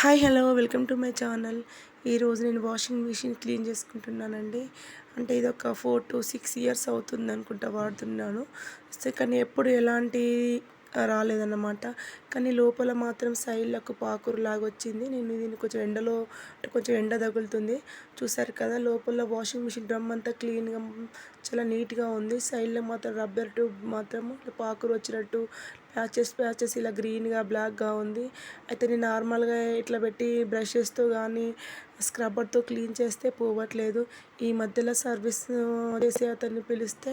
Hi hello welcome to my channel. ఈరోజు నేను washing machine clean చేసుకుంటున్నానండి. అంటే ఇది ఒక ఫోర్ టు సిక్స్ ఇయర్స్ అవుతుంది అనుకుంటా వాడుతున్నాను. సో కానీ ఎప్పుడు ఎలాంటి రాలేదన్నమాట. కానీ లోపల మాత్రం సైడ్లకు పాకురు లాగా వచ్చింది నేను దీన్ని కొంచెం ఎండలో కొంచెం ఎండ తగులుతుంది. చూసారు కదా లోపల వాషింగ్ మిషన్ డ్రమ్ అంతా క్లీన్గా చాలా నీట్గా ఉంది. సైడ్లో మాత్రం రబ్బర్ ట్యూబ్ మాత్రం పాకురు వచ్చినట్టు ప్యాచెస్ ప్యాచెస్ ఇలా గ్రీన్గా బ్లాక్గా ఉంది. అయితే నేను నార్మల్గా ఇట్లా పెట్టి బ్రషెస్తో కానీ స్క్రబ్బర్తో క్లీన్ చేస్తే పోవట్లేదు. ఈ మధ్యలో సర్వీస్ చేసే అతన్ని పిలిస్తే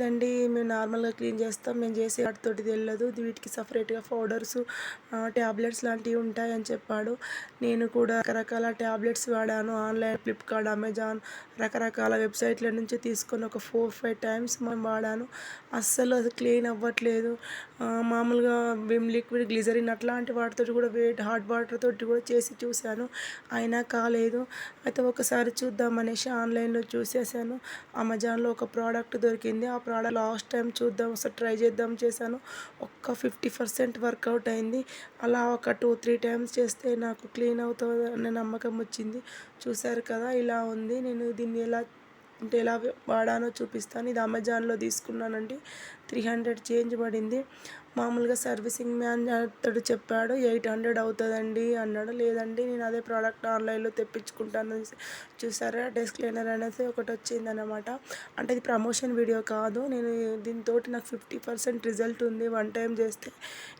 దండి మేము నార్మల్గా క్లీన్ చేస్తాం. మేము చేసే వాటితోటి తెలియదు వీటికి సపరేట్గా పౌడర్స్ ట్యాబ్లెట్స్ లాంటివి ఉంటాయని చెప్పాడు. నేను కూడా రకరకాల ట్యాబ్లెట్స్ వాడాను. ఆన్లైన్ ఫ్లిప్కార్ట్ అమెజాన్ రకరకాల వెబ్సైట్ల నుంచి తీసుకొని ఒక ఫోర్ ఫైవ్ టైమ్స్ మనం వాడాను. అస్సలు అది క్లీన్ అవ్వట్లేదు. మామూలుగా విమ్ లిక్విడ్ గ్లిజరిన్ అట్లాంటి వాటితో కూడా వేట్ హాట్ వాటర్ తోటి కూడా చేసి చూశాను. అయినా కాలేదు. అయితే ఒకసారి చూద్దాం అనేసి ఆన్లైన్లో చూసేసాను. అమెజాన్లో ఒక ప్రోడక్ట్ దొరికింది. ఆ ప్రోడక్ట్ లాస్ట్ టైం చూద్దాం ఒకసారి ట్రై చేద్దాం చేశాను. ఒక్క ఫిఫ్టీ పర్సెంట్ వర్కౌట్ అయింది. అలా ఒక టూ త్రీ టైమ్స్ చేస్తే నాకు క్లీన్ అవుతుంది అనే నమ్మకం వచ్చింది. చూశారు కదా ఇలా ఉంది. నేను దీన్ని ఎలా అంటే ఎలా వాడానో చూపిస్తాను. ఇది అమెజాన్లో తీసుకున్నానండి. త్రీ హండ్రెడ్ చేంజ్ పడింది. మామూలుగా సర్వీసింగ్ మ్యాన్ అతడు చెప్పాడు ఎయిట్ హండ్రెడ్ అవుతుందండి అన్నాడు. లేదండి నేను అదే ప్రోడక్ట్ ఆన్లైన్లో తెప్పించుకుంటాను చూసారా. డెస్క్ క్లీనర్ అనేసి ఒకటి వచ్చిందనమాట అంటే ఇది ప్రమోషన్ వీడియో కాదు. నేను దీంతో నాకు ఫిఫ్టీ పర్సెంట్ రిజల్ట్ ఉంది. వన్ టైం చేస్తే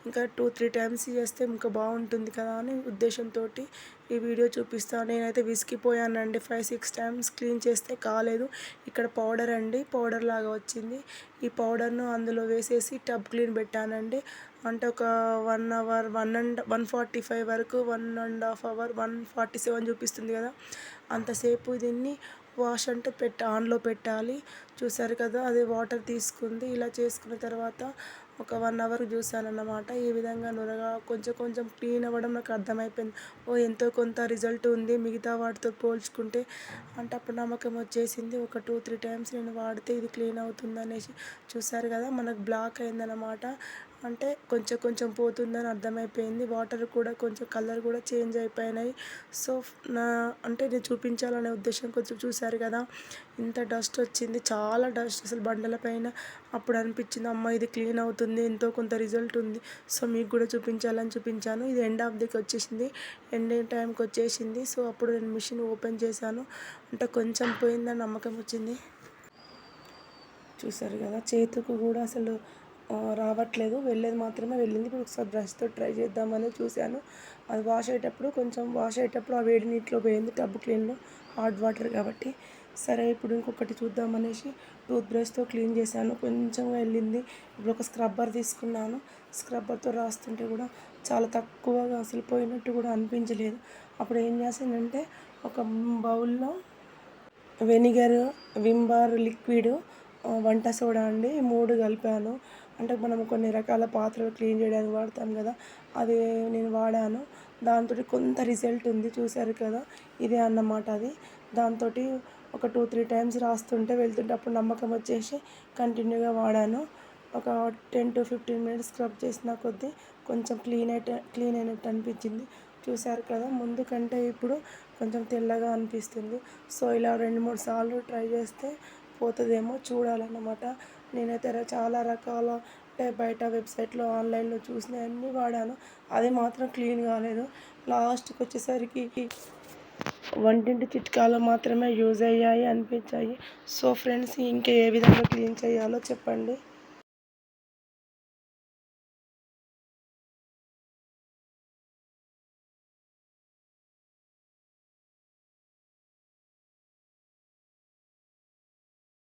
ఇంకా టూ త్రీ టైమ్స్ చేస్తే ఇంకా బాగుంటుంది కదా అని ఉద్దేశంతో ఈ వీడియో చూపిస్తాను నేనైతే విసిగిపోయానండి. ఫైవ్ సిక్స్ టైమ్స్ క్లీన్ చేస్తే కాలేదు. ఇక్కడ పౌడర్ అండి. పౌడర్ లాగా వచ్చింది. ఈ పౌడర్ను అందులో వేసేసి టబ్ క్లీన్ పెట్టానండి. అంటే ఒక one hour one and one forty five వరకు one and half hour one forty seven చూపిస్తుంది కదా. అంతసేపు దీన్ని వాష్ అంటే పెట్ట ఆన్లో పెట్టాలి. చూసారు కదా అది వాటర్ తీసుకుంది. ఇలా చేసుకున్న తర్వాత ఒక వన్ అవర్ చూసానన్నమాట ఈ విధంగా నురగా కొంచెం కొంచెం క్లీన్ అవ్వడం నాకు అర్థమైపోయింది. ఓ ఎంతో కొంత రిజల్ట్ ఉంది. మిగతా వాటితో పోల్చుకుంటే అంటే అప్పుడు నమ్మకం వచ్చేసింది. ఒక టూ త్రీ టైమ్స్ నేను వాడితే ఇది క్లీన్ అవుతుంది అనేసి చూసారు కదా మనకు బ్లాక్ అయిందన్నమాట. అంటే కొంచెం కొంచెం పోతుందని అర్థమైపోయింది. వాటర్ కూడా కొంచెం కలర్ కూడా చేంజ్ అయిపోయినాయి. సో నా అంటే నేను చూపించాలనే ఉద్దేశం కొంచెం చూశారు కదా. ఇంత డస్ట్ వచ్చింది. చాలా డస్ట్ అసలు బండలపైన అప్పుడు అనిపించింది అమ్మ ఇది క్లీన్ అవుతుంది ఎంతో కొంత రిజల్ట్ ఉంది. సో మీకు కూడా చూపించాలని చూపించాను. ఇది ఎండ్ ఆఫ్ దికి వచ్చేసింది. ఎండ్ టైంకి వచ్చేసింది. సో అప్పుడు నేను మిషన్ ఓపెన్ చేశాను. అంటే కొంచెం పోయిందని నమ్మకం వచ్చింది. చూసారు కదా చేతుకు కూడా అసలు రావట్లేదు. వెళ్ళేది మాత్రమే వెళ్ళింది. ఇప్పుడు ఒకసారి బ్రష్తో ట్రై చేద్దామని చూశాను. అది వాష్ అయ్యేటప్పుడు కొంచెం వాష్ అయ్యేటప్పుడు ఆ వేడి నీటిలో పోయింది. టబ్ క్లీన్లో హాట్ వాటర్ కాబట్టి. సరే ఇప్పుడు ఇంకొకటి చూద్దామనేసి టూత్ బ్రష్తో క్లీన్ చేశాను. కొంచెం వెళ్ళింది. ఇప్పుడు ఒక స్క్రబ్బర్ తీసుకున్నాను. స్క్రబ్బర్తో రాస్తుంటే కూడా చాలా తక్కువగా అసలు పోయినట్టు కూడా అనిపించలేదు. అప్పుడు ఏం చేశానంటే ఒక బౌల్లో వెనిగర్ వింబార్ లిక్విడ్ వంట సోడా అండి మూడు కలిపాను. అంటే మనం కొన్ని రకాల పాత్రలు క్లీన్ చేయడానికి వాడతాం కదా అది నేను వాడాను. దాంతో కొంత రిజల్ట్ ఉంది చూసారు కదా ఇదే అన్నమాట అది. దాంతో ఒక టూ త్రీ టైమ్స్ రాస్తుంటే వెళ్తుంటే అప్పుడు నమ్మకం వచ్చేసి కంటిన్యూగా వాడాను. ఒక ten to fifteen minutes scrub చేసిన కొద్దీ కొంచెం క్లీన్ అయితే క్లీన్ అయినట్టు అనిపించింది. చూశారు కదా ముందు కంటే ఇప్పుడు కొంచెం తెల్లగా అనిపిస్తుంది. సో ఇలా రెండు మూడు సార్లు ట్రై చేస్తే పోతుందేమో చూడాలన్నమాట. నేనైతే చాలా రకాల అంటే బయట వెబ్సైట్లో ఆన్లైన్లో చూసిన అన్నీ వాడాను. అది మాత్రం క్లీన్ కాలేదు. లాస్ట్కి వచ్చేసరికి వంటింటి చిట్కాలు మాత్రమే యూజ్ అయ్యాయి అనిపించాయి. సో ఫ్రెండ్స్ ఇంకా ఏ విధంగా క్లీన్ చేయాలో చెప్పండి.